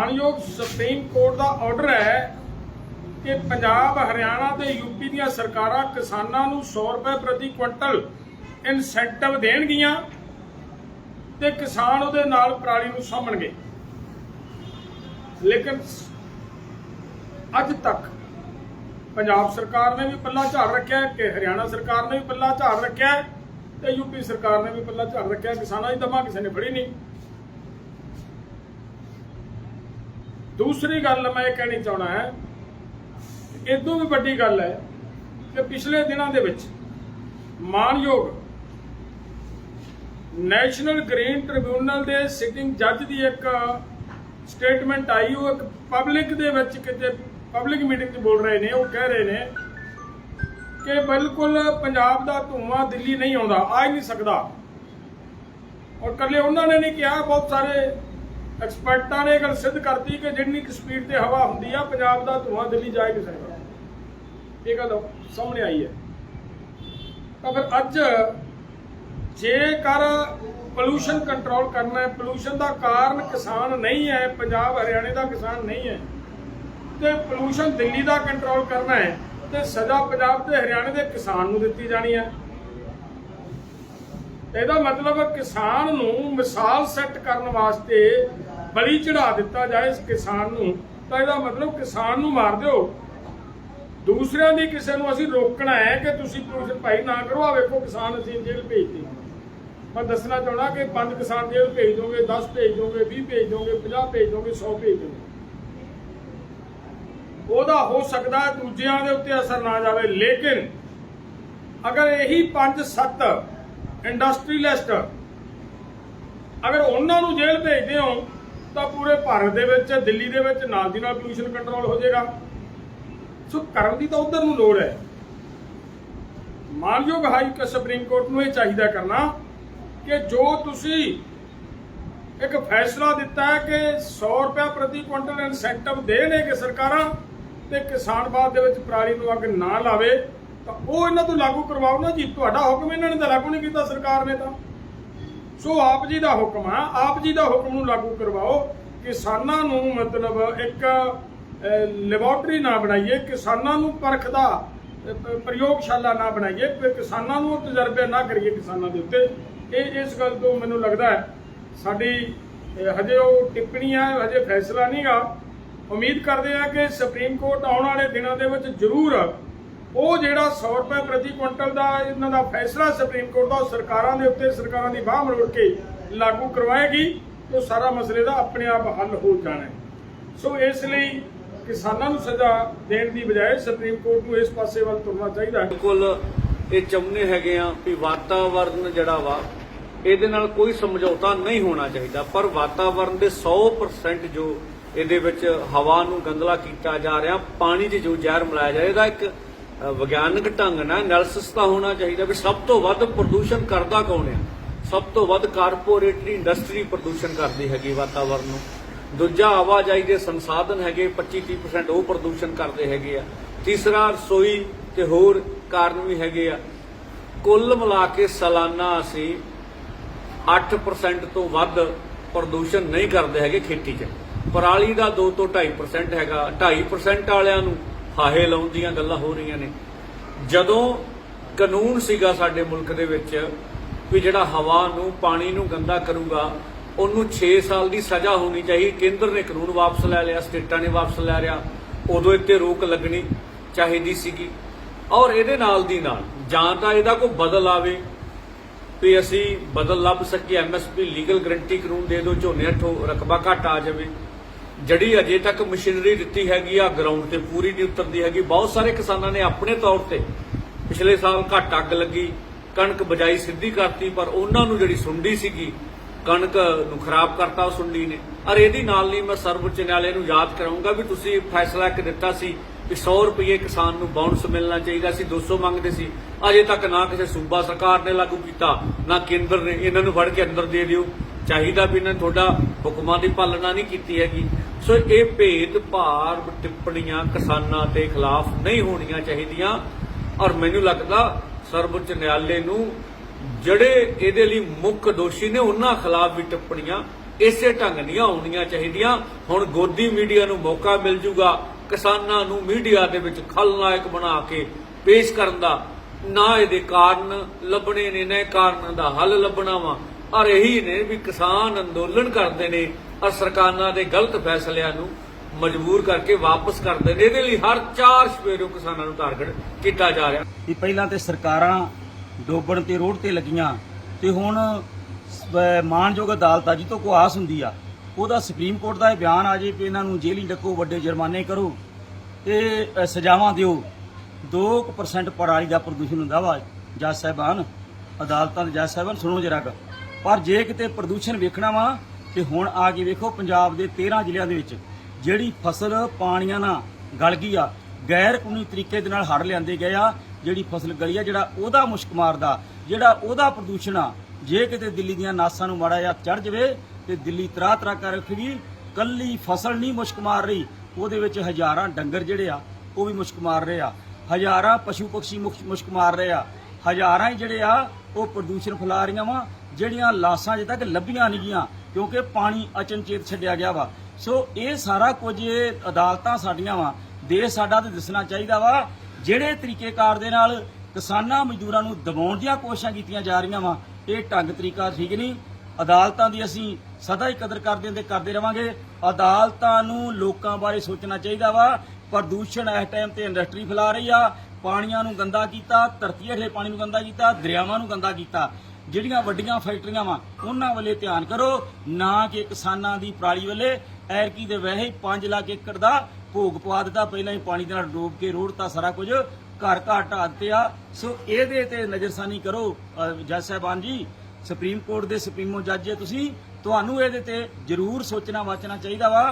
ਮਾਨਯੋਗ supreme court ਦਾ order ਹੈ ਕਿ ਪੰਜਾਬ, ਹਰਿਆਣਾ ਤੇ ਯੂਪੀ ਦੀਆਂ ਸਰਕਾਰਾਂ ਕਿਸਾਨਾਂ ਨੂੰ 100 ਰੁਪਏ ਪ੍ਰਤੀ ਕੁਇੰਟਲ ਇਨਸੈਂਟਿਵ ਦੇਣਗੀਆਂ ਤੇ ਕਿਸਾਨ ਉਹਦੇ ਨਾਲ ਪਰਾਲੀ ਨੂੰ ਸਾਂਭਣਗੇ। ਲੇਕਿਨ ਅੱਜ ਤੱਕ ਪੰਜਾਬ ਸਰਕਾਰ ਨੇ ਵੀ ਪੱਲਾ ਝਾੜ ਰੱਖਿਆ ਹੈ ਕਿ ਹਰਿਆਣਾ ਸਰਕਾਰ ਨੇ ਵੀ ਪੱਲਾ ਝਾੜ ਰੱਖਿਆ ਤੇ ਯੂਪੀ ਸਰਕਾਰ ਨੇ ਵੀ ਪੱਲਾ ਝਾੜ ਰੱਖਿਆ ਕਿਸਾਨਾਂ ਦੀ ਦਮਾ ਕਿਸੇ ਨੇ ਫੜੀ ਨਹੀਂ। ਦੂਸਰੀ ਗੱਲ ਮੈਂ ਇਹ ਕਹਿਣੀ ਚਾਹਣਾ ਹੈ, ਇਦੋਂ ਵੀ ਵੱਡੀ ਗੱਲ ਹੈ ਕਿ ਪਿਛਲੇ ਦਿਨਾਂ ਦੇ ਵਿੱਚ ਮਾਨਯੋਗ ਨੈਸ਼ਨਲ ਗ੍ਰੀਨ ਟ੍ਰਿਬਿਊਨਲ ਦੇ ਸਿਟਿੰਗ ਜੱਜ ਦੀ ਇੱਕ ਸਟੇਟਮੈਂਟ ਆਈ, ਉਹ ਇੱਕ ਪਬਲਿਕ ਦੇ ਵਿੱਚ ਕਿਤੇ ਪਬਲਿਕ ਮੀਟਿੰਗ 'ਚ ਬੋਲ ਰਹੇ ਨੇ, ਉਹ ਕਹਿ ਰਹੇ ਨੇ ਕਿ ਬਿਲਕੁਲ ਪੰਜਾਬ ਦਾ ਧੂਆਂ ਦਿੱਲੀ ਨਹੀਂ ਆਉਂਦਾ, ਆ ਹੀ ਨਹੀਂ ਸਕਦਾ। ਔਰ ਕੱਲੇ ਉਹਨਾਂ ਨੇ ਨਹੀਂ ਕਿਹਾ, ਬਹੁਤ ਸਾਰੇ ਐਕਸਪਰਟਾਂ ਨੇ ਇਹ ਗੱਲ ਸਿੱਧ ਕਰਤੀ ਕਿ ਜਿੰਨੀ ਕੁ ਸਪੀਡ ਤੇ ਹਵਾ ਹੁੰਦੀ ਆ, ਪੰਜਾਬ ਦਾ ਧੂਆਂ ਦਿੱਲੀ ਜਾ ਨਹੀਂ ਸਕਦਾ। ਇਹ ਗੱਲ ਸਾਹਮਣੇ ਆਈ ਹੈ। ਤਾਂ ਫਿਰ ਅੱਜ ਜੇਕਰ ਪੋਲੂਸ਼ਨ ਕੰਟਰੋਲ ਕਰਨਾ ਹੈ ਪੋਲੂਸ਼ਨ ਦਾ ਕਾਰਨ ਕਿਸਾਨ ਨਹੀਂ ਹੈ, ਪੰਜਾਬ, ਹਰਿਆਣੇ ਦਾ ਕਿਸਾਨ ਨਹੀਂ ਹੈ, ਤੇ ਪੋਲੂਸ਼ਨ ਦਿੱਲੀ ਦਾ ਕੰਟਰੋਲ ਕਰਨਾ ਹੈ, ਤੇ ਸਜ਼ਾ ਪੰਜਾਬ ਤੇ ਹਰਿਆਣੇ ਦੇ ਕਿਸਾਨ ਨੂੰ ਦਿੱਤੀ ਜਾਣੀ ਹੈ। ਇਹਦਾ ਮਤਲਬ ਕਿਸਾਨ ਨੂੰ ਮਿਸਾਲ ਸੈੱਟ ਕਰਨ ਵਾਸਤੇ ਬਲੀ ਚੜਾ ਦਿੱਤਾ ਜਾਏ ਇਸ ਕਿਸਾਨ ਨੂੰ, ਤਾਂ ਇਹਦਾ ਮਤਲਬ ਕਿਸਾਨ ਨੂੰ ਮਾਰ ਦਿਓ। ਦੂਸਰਿਆਂ ਦੀ ਕਿਸੇ ਨੂੰ ਅਸੀਂ ਰੋਕਣਾ ਹੈ ਕਿ ਤੁਸੀਂ ਪੋਲੂਸ਼ਨ ਭਾਈ ਨਾ ਕਰੋ। ਆ ਵੇਖੋ ਕਿਸਾਨ ਅਸੀਂ ਜੇਲ੍ਹ ਭੇਜਦੇ ਮੈਂ ਦੱਸਣਾ ਚਾਹਣਾ ਕਿ ਪੰਜ ਕਿਸਾਨ ਜੇਲ੍ਹ ਭੇਜ ਦੋਗੇ 10 ਭੇਜ ਦੋਗੇ 20 ਭੇਜ ਦੋਗੇ 50 ਭੇਜ ਦੋਗੇ 100 ਭੇਜ ਦੋਗੇ। ਉਹਦਾ ਹੋ ਸਕਦਾ ਦੂਜਿਆਂ ਦੇ ਉੱਤੇ ਅਸਰ ਨਾ ਜਾਵੇ, ਲੇਕਿਨ ਅਗਰ ਇਹੀ 5-7 ਇੰਡਸਟਰੀਲਿਸਟ ਅਗਰ ਉਹਨਾਂ ਨੂੰ ਜੇਲ੍ਹ ਭੇਜਦੇ ਹੋ ਤਾਂ ਪੂਰੇ ਭਾਰਤ ਦੇ ਵਿੱਚ, ਦਿੱਲੀ ਦੇ ਵਿੱਚ ਨਾਲ ਦੀ ਨਾਲ ਪੋਲੂਸ਼ਨ ਕੰਟਰੋਲ ਹੋ ਜਾਏਗਾ। ਸੋ ਕਰਨ ਦੀ ਤਾਂ ਉਧਰ ਨੂੰ ਲੋੜ ਹੈ। ਮਾਨਯੋਗ ਹਾਈ ਕ ਸੁਪਰੀਮ ਕੋਰਟ ਨੂੰ ਇਹ ਚਾਹੀਦਾ ਕਰਨਾ ਕਿ ਜੋ ਤੁਸੀਂ ਇੱਕ ਫੈਸਲਾ ਦਿੱਤਾ ਹੈ ਕਿ 100 ਰੁਪਏ ਪ੍ਰਤੀ ਕੁਇੰਟਲ ਇਨਸੈਂਟਿਵ ਦੇਣਗੇ ਸਰਕਾਰਾਂ ਤੇ ਕਿਸਾਨ ਬਾਦ ਦੇ ਵਿੱਚ ਪਰਾਲੀ ਨੂੰ ਅੱਗ ਨਾ ਲਾਵੇ, ਤਾਂ ਉਹ ਇਹਨਾਂ ਤੋਂ ਲਾਗੂ ਕਰਵਾਓ ਨਾ ਜੀ। ਤੁਹਾਡਾ ਹੁਕਮ ਇਹਨਾਂ ਨੇ ਤਾਂ ਲਾਗੂ ਨਹੀਂ ਕੀਤਾ ਸਰਕਾਰ ਨੇ ਤਾਂ। ਸੋ ਆਪ ਜੀ ਦਾ ਹੁਕਮ ਆ, ਆਪ ਜੀ ਦਾ ਹੁਕਮ ਨੂੰ ਲਾਗੂ ਕਰਵਾਓ। ਕਿਸਾਨਾਂ ਨੂੰ ਮਤਲਬ ਇੱਕ ਲੈਬੋਰਟਰੀ ਨਾ ਬਣਾਈਏ, ਕਿਸਾਨਾਂ ਨੂੰ ਪਰਖ ਦਾ ਪ੍ਰਯੋਗਸ਼ਾਲਾ ਨਾ ਬਣਾਈਏ ਕਿਸਾਨਾਂ ਨੂੰ ਤਜਰਬੇ ਨਾ ਕਰੀਏ ਕਿਸਾਨਾਂ ਦੇ ਉੱਤੇ। ਇਹ, ਇਸ ਗੱਲ ਤੋਂ ਮੈਨੂੰ ਲੱਗਦਾ ਹੈ, ਸਾਡੀ ਹਜੇ ਉਹ ਟਿੱਪਣੀ ਹੈ ਹਜੇ ਫੈਸਲਾ ਨਹੀਂਗਾ ਉਮੀਦ ਕਰਦੇ ਆ ਕਿ ਸੁਪਰੀਮ ਕੋਰਟ ਆਉਣ ਵਾਲੇ ਦਿਨਾਂ ਦੇ ਵਿੱਚ ਜ਼ਰੂਰ ਉਹ ਜਿਹੜਾ 100 ਰੁਪਏ ਪ੍ਰਤੀ ਕੁਇੰਟਲ ਦਾ ਇਹਨਾਂ ਦਾ ਫੈਸਲਾ ਸੁਪਰੀਮ ਕੋਰਟ ਦਾ ਸਰਕਾਰਾਂ ਦੇ ਉੱਤੇ, ਸਰਕਾਰਾਂ ਦੀ ਬਾਹ ਮਰੋੜ ਕੇ ਲਾਗੂ ਕਰਵਾਏਗੀ, ਤਾਂ ਸਾਰਾ ਮਸਲੇ ਦਾ ਆਪਣੇ ਆਪ ਹੱਲ ਹੋ ਜਾਣਾ ਸੋ ਇਸ ਲਈ ਕਿਸਾਨਾਂ ਨੂੰ ਸਜ਼ਾ ਦੇਣ ਦੀ ਬਜਾਏ ਸੁਪਰੀਮ ਕੋਰਟ ਨੂੰ ਇਸ ਪਾਸੇ ਵੱਲ ਤੁਰਨਾ ਚਾਹੀਦਾ ਹੈ। ਬਿਲਕੁਲ ਇਹ ਚਾਹੁੰਦੇ ਹੈਗੇ ਆ ਵੀ ਵਾਤਾਵਰਨ ਜਿਹੜਾ ਵਾ, ਇਹਦੇ ਨਾਲ ਕੋਈ ਸਮਝੌਤਾ ਨਹੀਂ ਹੋਣਾ ਚਾਹੀਦਾ, ਪਰ ਵਾਤਾਵਰਨ ਦੇ 100% ਜੋ ਇਹਦੇ ਵਿੱਚ ਹਵਾ ਨੂੰ ਗੰਦਲਾ ਕੀਤਾ ਜਾ ਰਿਹਾ, ਪਾਣੀ 'ਚ ਜੋ ਜ਼ਹਿਰ ਮਿਲਾਇਆ ਜਾ ਰਿਹਾ ਇਹਦਾ ਇੱਕ ਵਿਗਿਆਨਕ ਢੰਗ ਨਾਲ ਐਨਾਲਿਸਿਸ ਹੋਣਾ ਚਾਹੀਦਾ ਵੀ ਸਭ ਤੋਂ ਵੱਧ ਪ੍ਰਦੂਸ਼ਣ ਕਰਦਾ ਕੌਣ ਆ? ਸਭ ਤੋਂ ਵੱਧ ਕਾਰਪੋਰੇਟਰੀ ਇੰਡਸਟਰੀ ਪ੍ਰਦੂਸ਼ਣ ਕਰਦੀ ਹੈਗੀ ਵਾਤਾਵਰਨ ਨੂੰ। ਦੂਜਾ ਆਵਾਜਾਈ ਦੇ ਸੰਸਾਧਨ ਹੈਗੇ 25-30% ਉਹ ਪ੍ਰਦੂਸ਼ਣ ਕਰਦੇ ਹੈਗੇ ਆ। ਤੀਸਰਾ ਰਸੋਈ ਤੇ ਹੋਰ ਕਾਰਨ ਵੀ ਹੈਗੇ ਆ। ਕੁੱਲ ਮਿਲਾ ਕੇ ਸਾਲਾਨਾ ਅਸੀਂ 8% ਤੋਂ ਵੱਧ ਪ੍ਰਦੂਸ਼ਣ ਨਹੀਂ ਕਰਦੇ ਹੈਗੇ ਖੇਤੀ 'ਚ। ਪਰਾਲੀ ਦਾ 2 ਤੋਂ 2.5% ਹੈਗਾ 2.5% ਵਾਲਿਆਂ ਨੂੰ ਹਾਹੇ ਲਾਉਣ ਦੀਆਂ ਗੱਲਾਂ ਹੋ ਰਹੀਆਂ ਨੇ। ਜਦੋਂ ਕਾਨੂੰਨ ਸੀਗਾ ਸਾਡੇ ਮੁਲਕ ਦੇ ਵਿੱਚ ਵੀ ਜਿਹੜਾ ਹਵਾ ਨੂੰ, ਪਾਣੀ ਨੂੰ ਗੰਦਾ ਕਰੂਗਾ, ਉਹਨੂੰ 6 ਸਾਲ ਦੀ ਸਜ਼ਾ ਹੋਣੀ ਚਾਹੀਦੀ। ਕੇਂਦਰ ਨੇ ਕਾਨੂੰਨ ਵਾਪਸ ਲੈ ਲਿਆ, ਸਟੇਟਾਂ ਨੇ ਵਾਪਸ ਲੈ ਲਿਆ। ਉਦੋਂ ਇੱਥੇ ਰੋਕ ਲੱਗਣੀ ਚਾਹੀਦੀ ਸੀਗੀ। ਔਰ ਇਹਦੇ ਨਾਲ ਦੀ ਨਾਲ ਜਾਂ ਤਾਂ ਇਹਦਾ ਕੋਈ ਬਦਲ ਆਵੇ ਵੀ ਅਸੀਂ ਬਦਲ ਲੱਭ ਸਕੀਏ। ਐਮਐਸਪੀ ਲੀਗਲ ਗਰੰਟੀ ਕਾਨੂੰਨ ਦੇ ਦਿਓ, ਝੋਨੇ ਹੱਥੋਂ ਰਕਬਾ ਘਟ ਆ ਜਾਵੇ। ਜਿਹੜੀ ਅਜੇ ਤੱਕ ਮਸ਼ੀਨਰੀ ਦਿੱਤੀ ਹੈਗੀ ਆ ਗਰਾਊਂਡ ਤੇ, ਪੂਰੀ ਨਹੀਂ ਉਤਰਦੀ ਹੈਗੀ। ਬਹੁਤ ਸਾਰੇ ਕਿਸਾਨਾਂ ਨੇ ਆਪਣੇ ਤੌਰ ਤੇ ਪਿਛਲੇ ਸਾਲ ਘੱਟ ਅੱਗ ਲੱਗੀ, ਕਣਕ ਬਜਾਈ ਸਿੱਧੀ ਕਰਤੀ, ਪਰ ਉਹਨਾਂ ਨੂੰ ਜਿਹੜੀ ਸੁੰਡੀ ਸੀਗੀ, ਕਣਕ ਨੂੰ ਖਰਾਬ ਕਰਤਾ, ਉਹ ਸੁੰਡੀ ਨੇ। ਔਰ ਇਹਦੀ ਨਾਲ ਨਹੀਂ ਮੈਂ ਸਰਵਉੱਚ ਨਿਆਲੇ ਨੂੰ ਯਾਦ ਕਰਾਉਂਗਾ ਵੀ ਤੁਸੀਂ ਫੈਸਲਾ ਇੱਕ ਦਿੱਤਾ ਸੀ ਕਿ 100 ਰੁਪਏ ਕਿਸਾਨ ਨੂੰ ਬਾਉਂਸ ਮਿਲਣਾ ਚਾਹੀਦਾ ਸੀ 200 ਮੰਗਦੇ ਸੀ। ਅਜੇ ਤੱਕ ਨਾ ਕਿਸੇ ਸੂਬਾ ਸਰਕਾਰ ਨੇ ਲਾਗੂ ਕੀਤਾ, ਨਾ ਕੇਂਦਰ ਨੇ। ਇਹਨਾਂ ਨੂੰ ਫੜ ਕੇ ਅੰਦਰ ਦੇ ਦਿਓ। ਚਾਹੀਦਾ ਵੀ ਇਹਨਾਂ ਨੇ ਤੁਹਾਡਾ ਹੁਕਮਾਂ ਦੀ ਪਾਲਣਾ ਨਹੀਂ ਕੀਤੀ ਹੈਗੀ। ਸੋ ਇਹ ਭੇਦ ਭਾਰ ਟਿੱਪਣੀਆਂ ਕਿਸਾਨਾਂ ਦੇ ਖਿਲਾਫ ਨਹੀਂ ਹੋਣੀਆਂ ਚਾਹੀਦੀਆਂ। ਔਰ ਮੈਨੂੰ ਲੱਗਦਾ ਸਰਵਉੱਚ ਨਿਆਲੇ ਨੂੰ ਜਿਹੜੇ ਇਹਦੇ ਲਈ ਮੁੱਖ ਦੋਸ਼ੀ ਨੇ, ਉਹਨਾਂ ਖਿਲਾਫ ਵੀ ਟਿੱਪਣੀਆਂ ਇਸੇ ਢੰਗ ਦੀਆਂ ਹੋਣੀਆਂ ਚਾਹੀਦੀਆਂ। ਹੁਣ ਗੋਦੀ ਮੀਡੀਆ ਨੂੰ ਮੌਕਾ ਮਿਲ ਜੂਗਾ ਕਿਸਾਨਾਂ ਨੂੰ ਮੀਡੀਆ ਦੇ ਵਿੱਚ ਖਲਨਾਇਕ ਬਣਾ ਕੇ ਪੇਸ਼ ਕਰਨ ਦਾ। ਨਾ ਇਹਦੇ ਕਾਰਨ ਲੱਭਣੇ ਨੇ, ਨਾ ਕਾਰਨ ਦਾ ਹੱਲ ਲੱਭਣਾ ਵਾ। ਔਰ ਇਹੀ ਨੇ ਵੀ ਕਿਸਾਨ ਅੰਦੋਲਨ ਕਰਦੇ ਨੇ, ਔਰ ਸਰਕਾਰਾਂ ਦੇ ਗਲਤ ਫੈਸਲਿਆਂ ਨੂੰ ਮਜਬੂਰ ਕਰਕੇ ਵਾਪਸ ਕਰਦੇ ਨੇ। ਇਹਦੇ ਲਈ ਹਰ ਚਾਰ ਸਵੇਰੋਂ ਕਿਸਾਨਾਂ ਨੂੰ ਟਾਰਗੇਟ ਕੀਤਾ ਜਾ ਰਿਹਾ। ਵੀ ਪਹਿਲਾਂ ਤੇ ਸਰਕਾਰਾਂ ਡੋਬਣ ਤੇ ਰੋਡ ਤੇ ਲੱਗੀਆਂ, ਤੇ ਹੁਣ ਸ- ਅਦਾਲਤ ਆ ਜੀ ਕੋ ਆਸ ਹੁੰਦੀ ਆ, ਉਹਦਾ ਸੁਪਰੀਮ ਕੋਰਟ ਦਾ ਇਹ ਬਿਆਨ ਆ ਜੇ ਵੀ ਇਹਨਾਂ ਨੂੰ ਜੇਲ੍ਹੀਂ ਡੱਕੋ, ਵੱਡੇ ਜੁਰਮਾਨੇ ਕਰੋ, ਤੇ ਸਜ਼ਾਵਾਂ ਦਿਓ। 2% ਪਰਾਲੀ ਦਾ ਪ੍ਰਦੂਸ਼ਣ ਹੁੰਦਾ ਵਾ, ਜੱਜ ਸਾਹਿਬਾਨ, ਅਦਾਲਤਾਂ ਦੇ ਜੱਜ ਸਾਹਿਬਾਨ, ਸੁਣੋ ਜਰਾ ਕੁ ਪਰ ਜੇ ਕਿਤੇ ਪ੍ਰਦੂਸ਼ਣ ਵੇਖਣਾ ਵਾ, ਤੇ ਹੁਣ ਆ ਕੇ ਵੇਖੋ ਪੰਜਾਬ ਦੇ 13 ਜ਼ਿਲ੍ਹਿਆਂ ਦੇ ਵਿੱਚ, ਜਿਹੜੀ ਫਸਲ ਪਾਣੀਆਂ ਨਾਲ ਗਲ ਗਈ ਆ, ਗੈਰ ਕਾਨੂੰਨੀ ਤਰੀਕੇ ਦੇ ਨਾਲ ਹੜ ਲਿਆਂਦੇ ਗਏ ਆ, ਜਿਹੜੀ ਫਸਲ ਗਲੀ ਆ, ਜਿਹੜਾ ਉਹਦਾ ਮੁਸ਼ਕ ਮਾਰਦਾ, ਜਿਹੜਾ ਉਹਦਾ ਪ੍ਰਦੂਸ਼ਣ ਆ, ਜੇ ਕਿਤੇ ਦਿੱਲੀ ਦੀਆਂ ਨਾਸਾਂ ਨੂੰ ਮਾੜਾ ਜਿਹਾ ਚੜ ਜਵੇ, ਤੇ ਦਿੱਲੀ ਤਰਾ ਤਰਾ ਕਰ ਰੱਖੇਗੀ ਕੱਲੀ ਫਸਲ ਨਹੀਂ ਮੁਸ਼ਕ ਮਾਰ ਰਹੀ, ਉਹਦੇ ਵਿੱਚ ਹਜ਼ਾਰਾਂ ਡੰਗਰ ਜਿਹੜੇ ਆ, ਉਹ ਵੀ ਮੁਸ਼ਕ ਮਾਰ ਰਹੇ ਆ, ਹਜ਼ਾਰਾਂ ਪਸ਼ੂ ਪਕਸ਼ੀ ਮੁਸ਼- ਮੁਸ਼ਕ ਮਾਰ ਰਹੇ ਆ, ਹਜ਼ਾਰਾਂ ਹੀ ਜਿਹੜੇ ਆ, ਉਹ ਪ੍ਰਦੂਸ਼ਣ ਫੈਲਾ ਰਹੀਆਂ ਵਾ ਜਿਹੜੀਆਂ ਲਾਸ਼ਾਂ ਅਜੇ ਤੱਕ ਲੱਭੀਆਂ ਨਹੀਂ ਗਈਆਂ, ਕਿਉਂਕਿ ਪਾਣੀ ਅਚਨਚੇਤ ਛੱਡਿਆ ਗਿਆ ਵਾ। ਸੋ ਇਹ ਸਾਰਾ ਕੁਝ ਇਹ ਅਦਾਲਤਾਂ ਸਾਡੀਆਂ ਵਾ, ਦੇਸ਼ ਸਾਡਾ ਤੇ ਦਿਸਣਾ ਚਾਹੀਦਾ ਵਾ, ਜਿਹੜੇ ਤਰੀਕੇਕਾਰ ਦੇ ਨਾਲ ਕਿਸਾਨਾਂ ਮਜ਼ਦੂਰਾਂ ਨੂੰ ਦਬਾਉਣ ਦੀਆਂ ਕੋਸ਼ਿਸ਼ਾਂ ਕੀਤੀਆਂ ਜਾ ਰਹੀਆਂ ਵਾ, ਇਹ ਢੰਗ ਤਰੀਕਾ ਠੀਕ ਨਹੀਂ। ਅਦਾਲਤਾਂ ਦੀ ਅਸੀਂ ਸਦਾ ਹੀ ਕਦਰ ਕਰਦੇ ਤੇ ਕਰਦੇ ਰਵਾਂਗੇ। ਅਦਾਲਤਾਂ ਨੂੰ ਲੋਕਾਂ ਬਾਰੇ ਸੋਚਣਾ ਚਾਹੀਦਾ ਵਾ। ਪ੍ਰਦੂਸ਼ਣ ਇਸ ਟਾਈਮ ਤੇ ਇੰਡਸਟਰੀ ਫੈਲਾ ਰਹੀ ਆ। ਪਾਣੀਆਂ ਨੂੰ ਗੰਦਾ ਕੀਤਾ, ਧਰਤੀ ਹੇਠਲੇ ਪਾਣੀ ਨੂੰ ਗੰਦਾ ਕੀਤਾ, ਦਰਿਆਵਾਂ ਨੂੰ ਗੰਦਾ ਕੀਤਾ। ਜਿਹੜੀਆਂ ਵੱਡੀਆਂ ਫੈਕਟਰੀਆਂ ਵਾ, ਉਹਨਾਂ ਵੱਲੇ ਧਿਆਨ ਕਰੋ। ਨਾ ਕਿ ਕਿਸਾਨਾਂ ਦੀ ਪਰਾਲੀ ਵੱਲੇ। ਐਰਕੀ ਦੇ ਵੈਸੇ ਹੀ 5 ਲੱਖ ਏਕੜ ਦਾ ਭੋਗ ਪਵਾ ਦਿੱਤਾ। ਪਹਿਲਾਂ ਹੀ ਪਾਣੀ ਦੇ ਨਾਲ ਡੋਬ ਕੇ ਰੋੜਤਾ ਸਾਰਾ ਕੁਝ। ਘਰ ਘਰ ਢਾਹ ਦਿੱਤੇ ਆ। ਸੋ ਇਹਦੇ ਤੇ ਨਜ਼ਰਸਾਨੀ ਕਰੋ ਜੱਜ ਸਾਹਿਬਾਨ ਜੀ। ਸੁਪਰੀਮ ਕੋਰਟ ਦੇ ਸੁਪਰੀਮੋ ਜੱਜ ਜੇ ਤੁਸੀਂ, ਤੁਹਾਨੂੰ ਇਹਦੇ ਤੇ ਜ਼ਰੂਰ ਸੋਚਣਾ ਵਾਚਣਾ ਚਾਹੀਦਾ ਵਾ।